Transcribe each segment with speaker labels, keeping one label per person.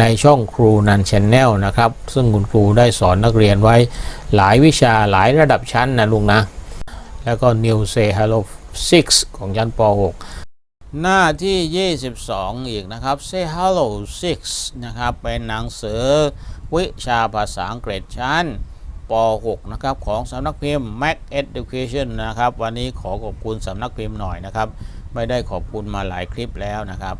Speaker 1: ในช่องครูนันชแนลนะครับ ซึ่งคุณครูได้สอนนักเรียนไว้หลายวิชาหลายระดับชั้นนะลุงนะ แล้วก็ New Say Hello 6 ของชั้นป .6 หน้าที่ 22 อีกนะครับ Say Hello 6 นะครับ เป็นหนังสือวิชาภาษาอังกฤษชั้นป .6 นะครับ ของสำนักพิมพ์ Mac Education นะครับ วันนี้ขอขอบคุณสำนักพิมพ์หน่อยนะครับ ไม่ได้ขอบคุณมาหลายคลิปแล้วนะครับ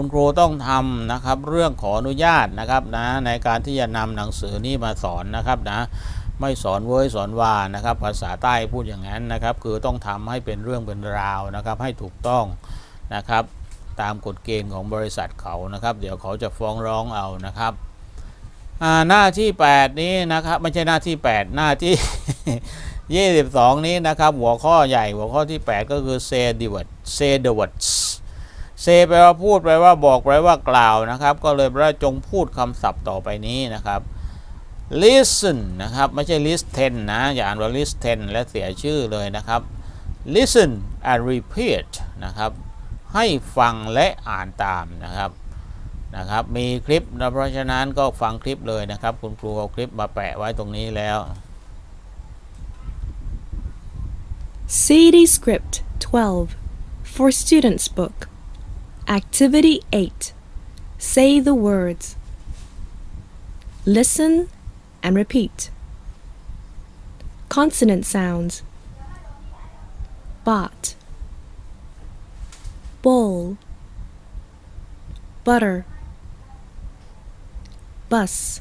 Speaker 1: คุณครูต้องทำนะครับ เรื่องขออนุญาตนะครับนะในการที่จะนำหนังสือนี้มาสอนนะครับนะไม่สอนเว้ยสอนวานะครับ ภาษาใต้พูดอย่างนั้นนะครับ คือต้องทำให้เป็นเรื่องเป็นราวนะครับ ให้ถูกต้องนะครับ ตามกฎเกณฑ์ของบริษัทเขานะครับ เดี๋ยวเขาจะฟ้องร้องเอานะครับหน้าที่ 8 นี้นะครับ ไม่ใช่หน้าที่ 8 หน้าที่ 22 นี้นะครับ หัวข้อใหญ่หัวข้อที่ 8 ก็คือ say the word say the words เซแปลว่าพูดแปลว่าบอกแปลว่ากล่าวนะครับ ก็เลยแปลว่าจงพูดคำศัพท์ต่อไปนี้นะครับ listen นะครับ ไม่ใช่ listen นะ อย่าอ่านว่า listen และเสียชื่อเลยนะครับ listen and repeat นะครับ ให้ฟังและอ่านตามนะครับนะครับ มีคลิปนะเพราะฉะนั้นก็ฟังคลิปเลยนะครับ คุณครูเอาคลิปมาแปะไว้ตรงนี้แล้ว
Speaker 2: CD Script 12 for Students Book. Activity 8 Say the words. Listen and repeat. Consonant sounds. Bot. Bowl. Butter. Bus.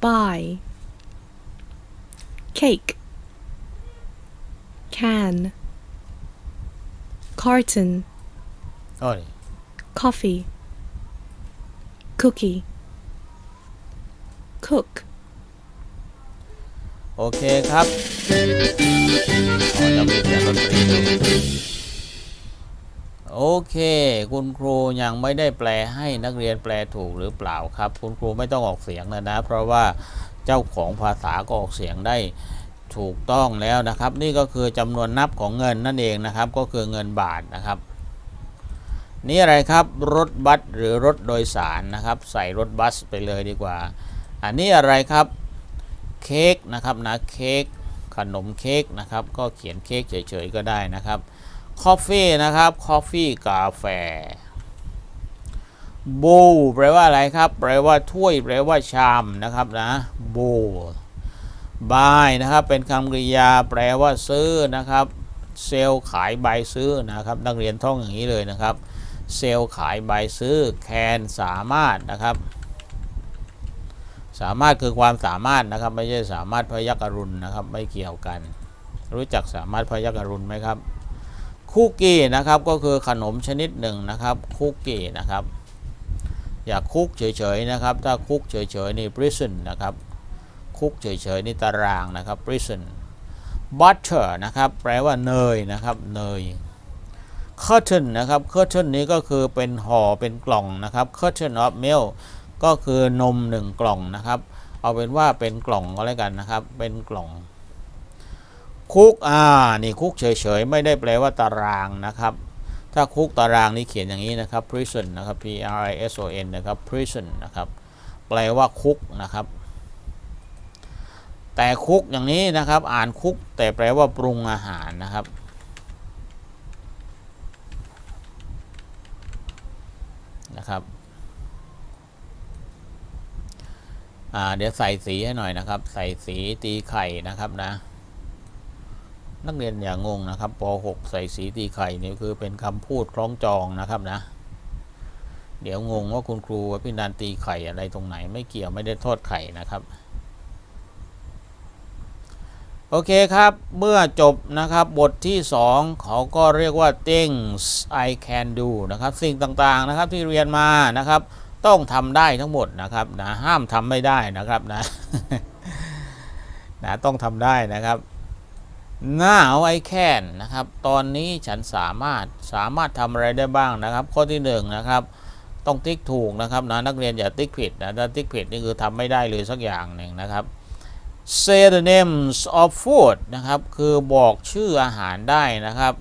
Speaker 2: Buy. Cake can carton
Speaker 1: โอ้ย
Speaker 2: coffee cookie cook
Speaker 1: โอเคครับอ๋อจะมีเสียงดนตรีด้วยโอเค คุณครูยังไม่ได้แปลให้นักเรียนแปลถูกหรือเปล่าครับ คุณครูไม่ต้องออกเสียงแล้วนะ เพราะว่าเจ้าของภาษาก็ออกเสียงได้ถูกต้องแล้วนะครับ นี่ก็คือจำนวนนับของเงินนั่นเองนะครับ ก็คือเงินบาทนะครับ นี่อะไรครับรถบัสหรือรถโดยสารนะครับใส่รถบัสไปเลยดีกว่า อันนี้อะไรครับเค้กนะครับนะเค้กขนมเค้กนะครับก็เขียนเค้กเฉยๆก็ได้นะครับคอฟฟี่นะครับคอฟฟี่กาแฟโบแปลว่าอะไรครับ แปลว่าถ้วย แปลว่าชามนะครับนะโบบายนะครับ เป็นคำกริยา แปลว่าซื้อนะครับ เซลขายใบซื้อนะครับ นักเรียนท่องอย่างนี้เลยนะครับ เซลล์ขายใบซื้อแคนสามารถนะครับ สามารถคือความสามารถนะครับ ไม่ใช่สามารถพยักรุณนะครับ ไม่เกี่ยวกัน รู้จักสามารถพยักรุณไหมครับคุกกี้นะครับก็คือขนมชนิดหนึ่งนะครับคุกกี้นะครับ อย่าคุกเฉยๆนะครับ ถ้าคุกเฉยๆนี่ prison นะครับคุกเฉยๆนี่ตารางนะครับ prison butter นะครับ แปลว่าเนยนะครับ เนย curtain นะครับ curtain นี้ก็คือเป็นห่อเป็นกล่องนะครับ curtain of milk ก็คือนมหนึ่งกล่องนะครับ เอาเป็นว่าเป็นกล่องก็แล้วกันนะครับ เป็นกล่อง คุกอ่านี่คุกเฉยๆ ไม่ได้แปลว่าตารางนะครับ ถ้าคุกตารางนี่เขียนอย่างนี้นะครับ prison นะครับ p r i s o n นะครับ prison นะครับ แปลว่าคุกนะครับ แต่คุกอย่างนี้นะครับ อ่านคุกแต่แปลว่าปรุงอาหารนะครับ นะครับเดี๋ยวใส่สีให้หน่อยนะครับ ใส่สีตีไข่นะครับนะ นักเรียนอย่างงงนะครับป .6 ใส่สีตีไข่นี่คือเป็นคำพูดคล้องจองนะครับนะ เดี๋ยวงงว่าคุณครูว่าพี่นันตีไข่อะไรตรงไหนไม่เกี่ยวไม่ได้โทษไข่นะครับ โอเคครับ เมื่อจบนะครับบทที่ 2 เขาก็เรียกว่า things I can do นะครับ สิ่งต่างๆนะครับที่เรียนมานะครับ ต้องทำได้ทั้งหมดนะครับนะห้ามทำไม่ได้นะครับนะนะต้องทำได้นะครับ now I can นะครับ ตอนนี้ฉันสามารถสามารถทำอะไรได้บ้างนะครับ ข้อที่หนึ่งนะครับ ต้องติ๊กถูกนะครับนะนักเรียนอย่าติ๊กผิดนะถ้าติ๊กผิดนี่คือทำไม่ได้เลยสักอย่างหนึ่งนะครับ say the names of food นะครับ คือบอกชื่ออาหารได้นะครับ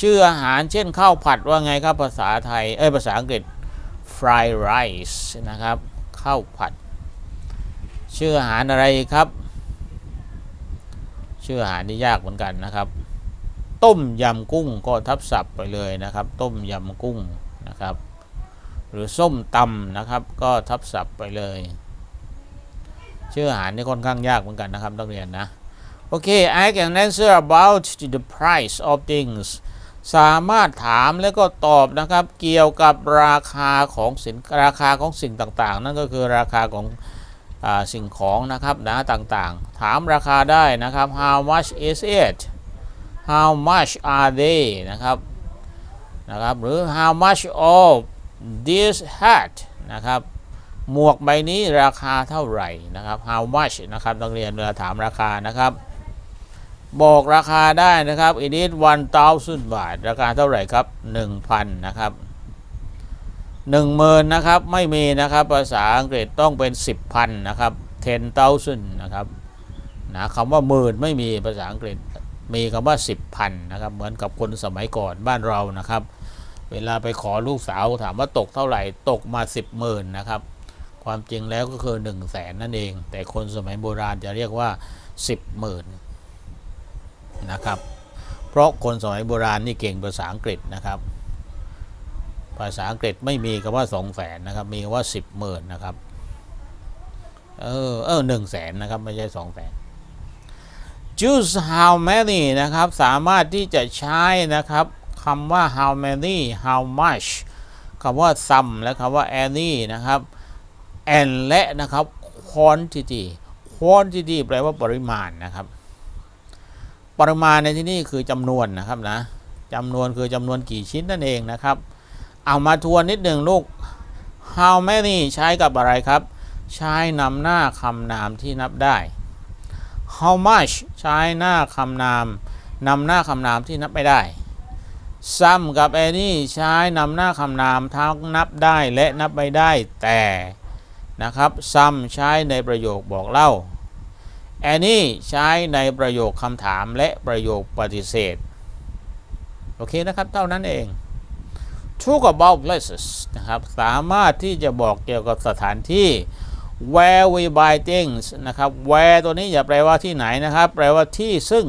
Speaker 1: ชื่ออาหารเช่นข้าวผัดว่าไงครับ ภาษาไทย เอ้ย ภาษาอังกฤษ fried rice นะครับ ข้าวผัด ชื่ออาหารอะไรครับ ชื่ออาหารที่ยากเหมือนกันนะครับ ต้มยำกุ้งก็ทับศัพท์ไปเลยนะครับ ต้มยำกุ้งนะครับ หรือส้มตำนะครับ ก็ทับศัพท์ไปเลย ชื่ออาหารนี่ค่อนข้างยากเหมือนกันนะครับนักเรียนนะโอเค I can answer about the price of things สามารถถามแล้วก็ตอบนะครับ เกี่ยวกับราคาของสินราคาของสิ่งต่างๆ นั่นก็คือราคาของอสิ่งของนะครับนะต่างๆ ถามราคาได้นะครับ how much is it how much are they นะครับนะครับหรือ how much of this hat นะครับ หมวกใบนี้ราคาเท่าไหร่นะครับ how much นะครับนักเรียนเวลาถามราคานะครับ บอกราคาได้นะครับ it is one thousand บาท ราคาเท่าไหร่ครับ 1,000 นะครับ10,000นะครับ ไม่มีนะครับ ภาษาอังกฤษต้องเป็น 10,000 นะครับ ten thousand นะครับนะคำว่าหมื่นไม่มีภาษาอังกฤษมีคำว่า 10,000 นะครับ เหมือนกับคนสมัยก่อนบ้านเรานะครับ เวลาไปขอลูกสาวถามว่าตกเท่าไหร่ตกมา 10หมื่นนะครับ ความจริงแล้วก็คือ1 0 0 0 0แสนนั่นเอง แต่คนสมัยโบราณจะเรียกว่า 10หมื่นนะครับ เพราะคนสมัยโบราณนี่เก่งภาษาอังกฤษนะครับ ภาษาอังกฤษไม่มีคำว่า2 0 0แสนนะครับ มีคำว่า 10หมื่นนะครับ เออเออหนึ่งแสนนะครับ ไม่ใช่2 0 0แสน choose how many นะครับ สามารถที่จะใช้นะครับคำว่า how many how much คำว่า some และคำว่า any นะครับ and และนะครับ quantity quantity แปลว่าปริมาณนะครับ ปริมาณในที่นี่คือจำนวนนะครับนะจำนวนคือจำนวนกี่ชิ้นนั่นเองนะครับ เอามาทวนนิดหนึ่งลูก how many ใช้กับอะไรครับ ใช้นำหน้าคำนามที่นับได้ how much ใช้หน้าคำนามนำหน้าคำนามที่นับไม่ได้ some กับ any ใช้นำหน้าคำนามทั้งนับได้และนับไม่ได้แต่ นะครับ some ใช้ในประโยคบอกเล่า any ใช้ในประโยคคำถามและประโยคปฏิเสธ โอเคนะครับ เท่านั้นเอง talk about places นะครับ สามารถที่จะบอกเกี่ยวกับสถานที่ where we buy things นะครับ where ตัวนี้อย่าแปลว่าที่ไหนนะครับ แปลว่าที่ซึ่ง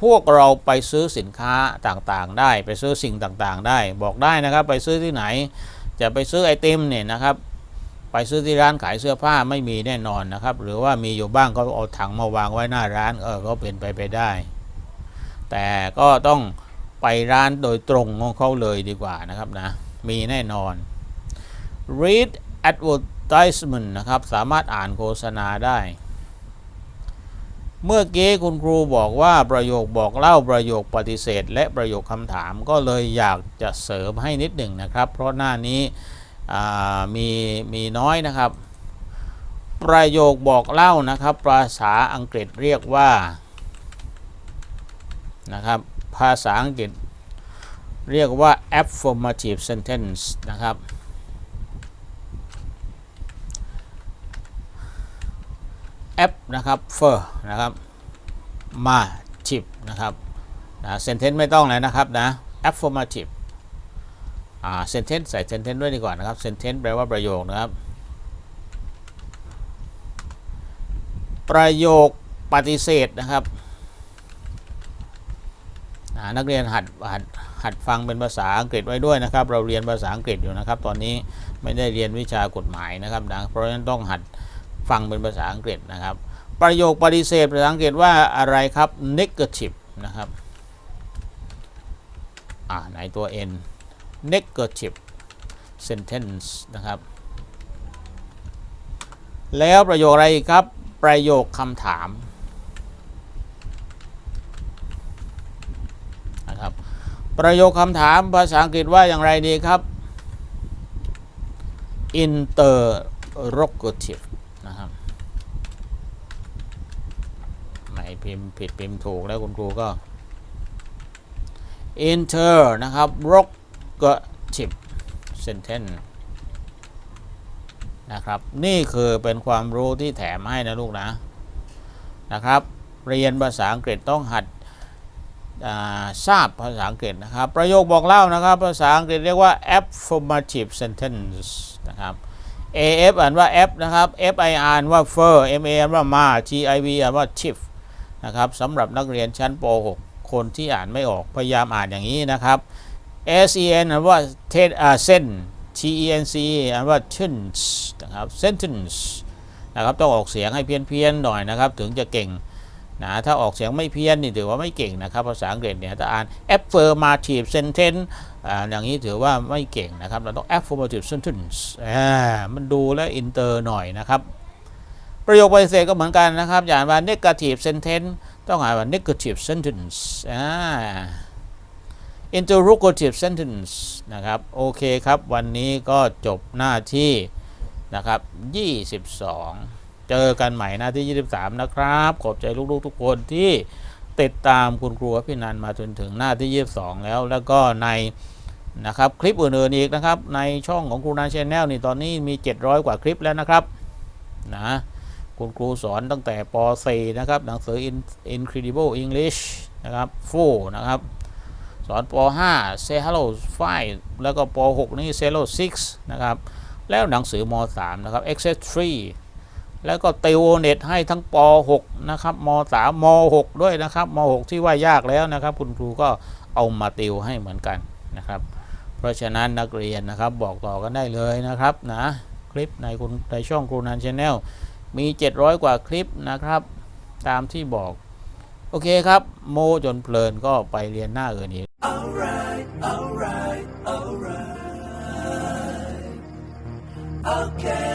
Speaker 1: พวกเราไปซื้อสินค้าต่างๆ ได้ ไปซื้อสิ่งต่างๆ ได้ บอกได้นะครับ ไปซื้อที่ไหน จะไปซื้อไอติมเนี่ยนะครับ ไปซื้อที่ร้านขายเสื้อผ้าไม่มีแน่นอนนะครับ หรือว่ามีอยู่บ้างก็เอาถังมาวางไว้หน้าร้านเออก็เป็นไปไปได้ แต่ก็ต้องไปร้านโดยตรงของเขาเลยดีกว่านะครับนะ มีแน่นอน read advertisement นะครับ สามารถอ่านโฆษณาได้ เมื่อกี้คุณครูบอกว่าประโยคบอกเล่าประโยคปฏิเสธ และประโยคคำถามก็เลยอยากจะเสริมให้นิดหนึ่งนะครับ เพราะหน้านี้มีมีน้อยนะครับ ประโยคบอกเล่านะครับ ภาษาอังกฤษเรียกว่านะครับภาษาอังกฤษเรียกว่า affirmative sentence นะครับ app นะครับ for นะครับมาทิปนะครับนะ sentence ไม่ต้องเลยนะครับนะ affirmative อ่า sentence ใส่ sentence ด้วยดีกว่านะครับ sentence แปลว่าประโยคนะครับ ประโยคปฏิเสธนะครับนักเรียนหัดหัดหัดฟังเป็นภาษาอังกฤษไว้ด้วยนะครับ เราเรียนภาษาอังกฤษอยู่นะครับ ตอนนี้ไม่ได้เรียนวิชากฎหมายนะครับนะเพราะฉะนั้นต้องหัด ฟังเป็นภาษาอังกฤษนะครับ ประโยคปฏิเสธภาษาอังกฤษว่าอะไรครับ negative นะครับอ่าไหนตัว n negative sentence นะครับ แล้วประโยคอะไรครับ ประโยคคำถามนะครับ ประโยคคำถามภาษาอังกฤษว่าอย่างไรดีครับ interrogative นะครับไหน พิมพ์ผิดพิมพ์ถูกแล้วคุณครูก็ inter นะครับ rogative sentence นะครับ นี่คือเป็นความรู้ที่แถมให้นะลูกนะ นะครับ เรียนภาษาอังกฤษต้องหัดทราบภาษาอังกฤษนะครับ ประโยคบอกเล่านะครับ ภาษาอังกฤษเรียกว่า affirmative sentence นะครับ AF อ่านว่า F นะครับ FI อ่านว่า fur MA อ่านว่ามา TIV อ่านว่า chief นะครับสำหรับนักเรียนชั้นป .6 คนที่อ่านไม่ออกพยายามอ่านอย่างนี้นะครับ SEN อ่านว่าเทอ่าเส้น TENC อ่านว่า tens นะครับ sentence นะครับต้องออกเสียงให้เพี้ยนๆหน่อยนะครับถึงจะเก่งนะถ้าออกเสียงไม่เพี้ยนนี่ถือว่าไม่เก่งนะครับภาษาอังกฤษเนี่ยถ้าอ่าน affirmative sentence อ่าอย่างนี้ถือว่าไม่เก่งนะครับเราต้อง affirmative sentence อ่ามันดูแล้วอินเตอร์หน่อยนะครับ ประโยคปฏิเสธก็เหมือนกันนะครับ อย่างว่า negative sentence ต้องอ่านว่า negative sentence อ่า interrogative sentence นะครับ โอเคครับ วันนี้ก็จบหน้าที่นะครับ 22 เจอกันใหม่หน้าที่ 23 นะครับ ขอบใจลูกๆทุกคนที่ติดตามคุณครูพี่นันมาจนถึงหน้าที่ 22 แล้ว แล้วก็ในนะครับคลิปอื่นๆอีกนะครับ ในช่องของครูนันชแนลนี่ตอนนี้มี 700 กว่าคลิปแล้วนะครับนะ คุณครูสอนตั้งแต่ป .4 นะครับ หนังสือ incredible English นะครับฟูนะครับ สอนป .5 Say Hello 5แล้วก็ป .6 นี่ Say Hello 6นะครับ แล้วหนังสือม .3 นะครับ Access 3แล้วก็ติวเน็ตให้ทั้งป .6 นะครับม .3 ม .6 ด้วยนะครับม .6 ที่ว่ายากแล้วนะครับ คุณครูก็เอามาติวให้เหมือนกันนะครับ เพราะฉะนั้นนักเรียนนะครับบอกต่อกันได้เลยนะครับนะคลิปในคุณในช่องครูนันชแนล มี 700 กว่าคลิปนะครับ ตามที่บอก โอเคครับ โมจนเพลินก็ไปเรียนหน้าอื่นอีก
Speaker 3: Alright, alright, alright. Okay, okay,